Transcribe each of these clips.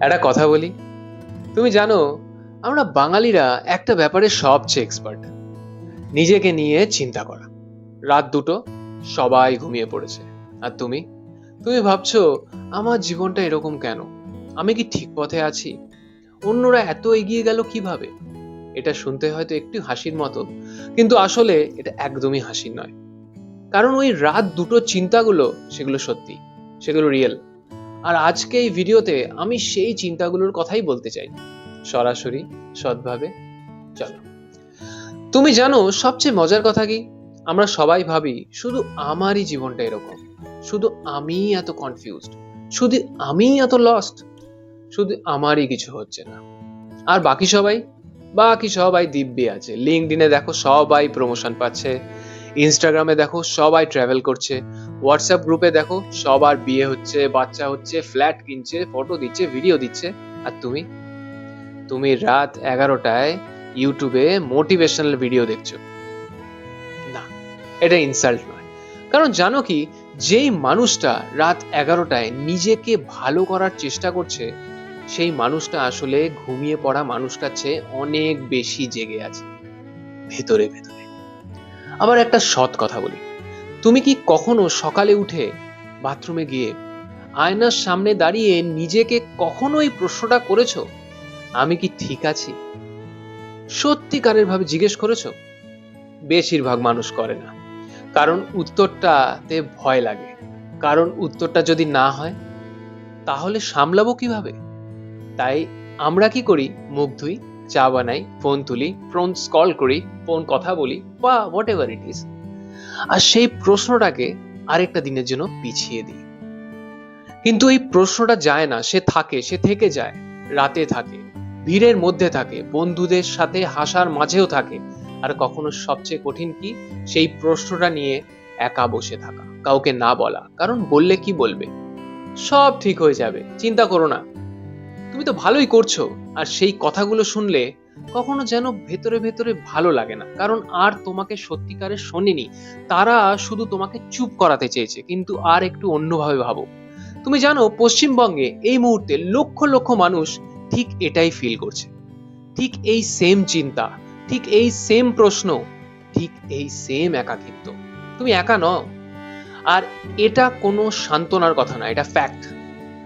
একটা কথা বলি। তুমি জানো, আমরা বাঙালিরা একটা ব্যাপারে সবচেয়ে এক্সপার্ট নিজেকে নিয়ে চিন্তা করা। রাত দুটো সবাই ঘুমিয়ে পড়েছে। আর তুমি? তুমি ভাবছ, আমার জীবনটা এরকম কেন? আমি কি ঠিক পথে আছি? অন্যরা এত এগিয়ে গেল কীভাবে? এটা শুনতে হয়তো একটু হাসির মতো কিন্তু আসলে এটা একদমই হাসির নয়। কারণ ওই রাত দুটো চিন্তাগুলো, সেগুলো সত্যি, সেগুলো রিয়েল আর আজকে এই ভিডিওতে আমি সেই চিন্তাগুলোর কথাই বলতে চাই। সরাসরি, সৎভাবে, চলো। তুমি জানো সবচেয়ে মজার কথা কি? আমরা সবাই ভাবি, শুধু আমারই জীবনটা এরকম। শুধু আমিই এত কনফিউজড শুধু আমিই এত লস্ট শুধু আমারই কিছু হচ্ছে না। আর বাকি সবাই? বাকি সবাই দিব্যি আছে। লিঙ্কডিনে দেখো সবাই প্রমোশন পাচ্ছে। ইনস্টাগ্রামে দেখো সবাই ট্রাভেল করছে। হোয়াটসঅ্যাপ গ্রুপে দেখো সবার বিয়ে হচ্ছে, বাচ্চা হচ্ছে ফ্ল্যাট কিনছে ফটো দিচ্ছে ভিডিও দিচ্ছে। আর তুমি? তুমি রাত এগারোটায় ইউটিউবে মোটিভেশনাল ভিডিও দেখছ। না, এটা ইনসাল্ট নয়। কারণ জানো কি, যেই মানুষটা রাত এগারোটায় নিজেকে ভালো করার চেষ্টা করছে, সেই মানুষটা আসলে ঘুমিয়ে পড়া মানুষটার চেয়ে অনেক বেশি জেগে আছে। ভেতরে ভেতরে। আবার একটা সৎ কথা বলি। তুমি কি কখনো সকালে উঠে বাথরুমে গিয়ে আয়নার সামনে দাঁড়িয়ে নিজেকে কখনো এই প্রশ্নটা করেছ? আমি কি ঠিক আছি? সত্যিকারের ভাবে জিজ্ঞেস করেছ? বেশিরভাগ মানুষ করে না। কারণ উত্তরটাতে ভয় লাগে। কারণ উত্তরটা যদি না হয়, তাহলে সামলাবো কীভাবে? তাই আমরা কি করি মুখ ধুই? চা বানাই ফোন তুলি ফোন স্কল করি ফোন কথা বলি, বা হোয়াট এভার ইট ইজ আর সেই প্রশ্নটাকে আরেকটা দিনের জন্য পিছিয়ে দিই। কিন্তু এই প্রশ্নটা যায় না, সে থাকে, সে থেকে যায়, রাতে থাকে, ভিড়ের মধ্যে থাকে, বন্ধুদের সাথে হাসার মাঝেও থাকে। আর কখনো সবচেয়ে কঠিন কি, সেই প্রশ্নটা নিয়ে একা বসে থাকা, কাউকে না বলা। কারণ বললে কি বলবে? সব ঠিক হয়ে যাবে, চিন্তা করো না। তুমি তো ভালোই করছ, আর সেই কথাগুলো শুনলে কখনো যেন ভেতরে ভেতরে ভালো লাগে না। কারণ আর তোমাকে সত্যিকারের শোনেনি, তারা শুধু তোমাকে চুপ করাতে চেয়েছে, কিন্তু আর একটু অন্যভাবে ভাবো। তুমি জানো, পশ্চিমবঙ্গে এই মুহূর্তে লক্ষ লক্ষ মানুষ ঠিক এটাই ফিল করছে। ঠিক এই সেম চিন্তা, ঠিক এই সেম প্রশ্ন, ঠিক এই সেম একাকিত্ব। তুমি একা নও। আর এটা কোনো সান্ত্বনার কথা না এটা ফ্যাক্ট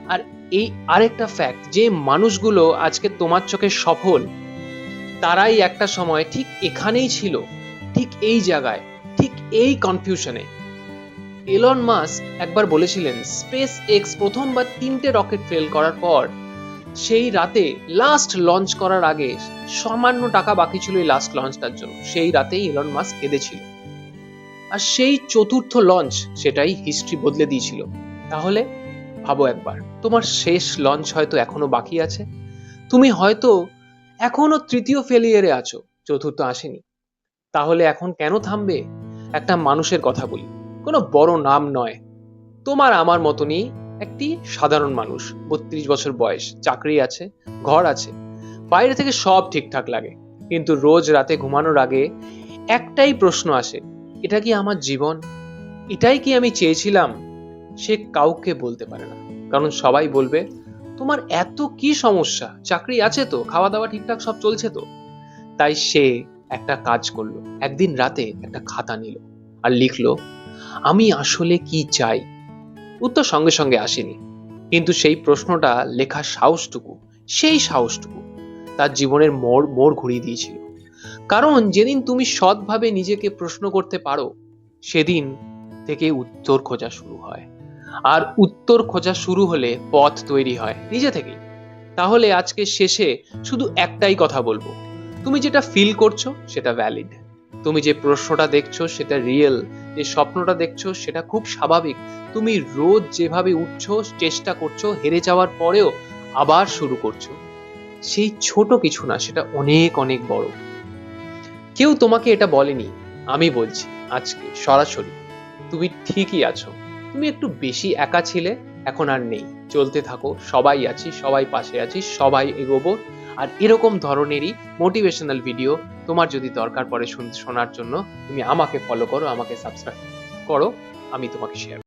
আর এই আরেকটা ফ্যাক্ট যে মানুষগুলো আজকে তোমার চোখে সফল, তারাই একটা সময় ঠিক এখানেই ছিল, ঠিক এই জায়গায়, ঠিক এই কনফিউশনে এলন মাস্ক একবার বলেছিলেন স্পেস এক্স প্রথমবার তিনটে রকেট ফেল করার পর, সেই রাতে লাস্ট লঞ্চ করার আগে সামান্য টাকা বাকি ছিল এই লাস্ট লঞ্চটার জন্য, সেই রাতেই এলন মাস্ক কেঁদেছিল। আর সেই চতুর্থ লঞ্চ সেটাই হিস্ট্রি বদলে দিয়েছিল। তাহলে ভাবো একবার। তোমার শেষ লঞ্চ হয়তো এখনও বাকি আছে। তুমি হয়তো এখনও তৃতীয় ফেলিয়ারে আছো, চতুর্থ আসেনি। তাহলে এখন কেন থামবে? একটা মানুষের কথা বলি। কোনো বড় নাম নয়। তোমার আমার মতনই একটি সাধারণ মানুষ, বত্রিশ বছর বয়স, চাকরি আছে, ঘর আছে। বাইরে থেকে সব ঠিকঠাক লাগে। কিন্তু রোজ রাতে ঘুমানোর আগে একটাই প্রশ্ন আসে, এটা কি আমার জীবন? এটাই কি আমি চেয়েছিলাম? সে কাউকে বলতে পারে না। কারণ সবাই বলবে, তোমার এত কি সমস্যা? চাকরি আছে তো খাওয়া দাওয়া ঠিকঠাক সব চলছে তো? তাই সে একটা কাজ করল, একদিন রাতে একটা খাতা নিল আর লিখলো, আমি আসলে কি চাই? উত্তর সঙ্গে সঙ্গে আসেনি। কিন্তু সেই প্রশ্নটা লেখার সাহসটুকু, সেই সাহসটুকু তার জীবনের মোড় মোড় ঘুরিয়ে দিয়েছিল। কারণ যেদিন তুমি সৎভাবে নিজেকে প্রশ্ন করতে পারো, সেদিন থেকে উত্তর খোঁজা শুরু হয়। আর উত্তর খোঁজা শুরু হলে পথ তৈরি হয় নিজে থেকেই। তাহলে আজকে শেষে শুধু একটাই কথা বলব। তুমি যেটা ফিল করছ সেটা ভ্যালিড তুমি যে প্রশ্নটা দেখছ সেটা রিয়েল যে স্বপ্নটা দেখছ সেটা খুব স্বাভাবিক। তুমি রোজ যেভাবে উঠছো, চেষ্টা করছ, হেরে যাওয়ার পরেও আবার শুরু করছ। সেই ছোট কিছু না, সেটা অনেক অনেক বড়। কেউ তোমাকে এটা বলেনি, আমি বলছি, আজকে, সরাসরি। তুমি ঠিকই আছো। তুমি একটু বেশি একা ছিলে, এখন আর নেই। চলতে থাকো, সবাই আছি, সবাই পাশে আছি, সবাই এগোবো। আর এরকম ধরনেরই মোটিভেশনাল ভিডিও তোমার যদি দরকার পড়ে শুন- শোনার জন্য, তুমি আমাকে ফলো করো, আমাকে সাবস্ক্রাইব করো, আমি তোমাকে শেয়ার